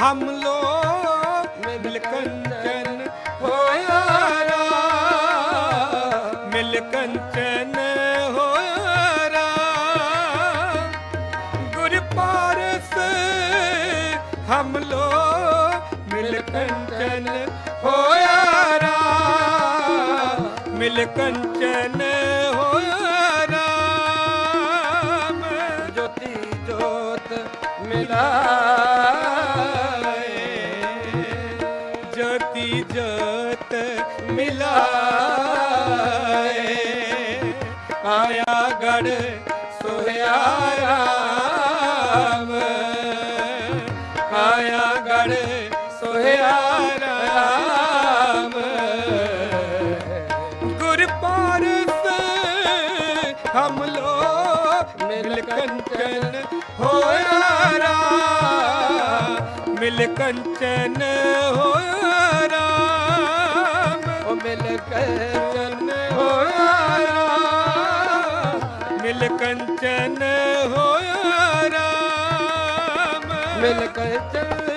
ਹਮ ਲੋ ਮਿਲ ਕੰਚਨ ਹੋਇਆ ਰਾਮ ਮਿਲ ਕੰਚਨ ਹੋਇਆ ਰਾਮ ਗੁਰ ਪਾਰਸ ਹਮ ਲੋ ਮਿਲ ਕੰਚਨ ਹੋਇਆ ਰਾਮ ਮਿਲ ਕੰਚਨ ਹੋਇਆ ਰਾਮ ਜੋਤੀ ਜੋਤ ਮਿਲਾ ਜਤੀ ਜਤ ਮਿਲਾਏ। ਆਇਆ ਗੜ ਸੋਹਿਆ ਰਾਮ। ਆਇਆ ਗੜ ਸੋਹਿਆ ਰਾਮ। ਗੁਰ ਪਾਰਸ ਹਮ ਲੋ ਮਿਲ ਕੰਚਨ ਹੋਇਆ। ਮਿਲ ਕੰਚਨ ਹੋਇਆ ਰਾਮ। ਉਹ ਮਿਲ ਕੰਚਨ ਹੋਇਆ ਰਾਮ। ਮਿਲ ਕੰਚਨ ਹੋਇਆ ਰਾਮ। ਮਿਲ ਕੇ ਚੱਲ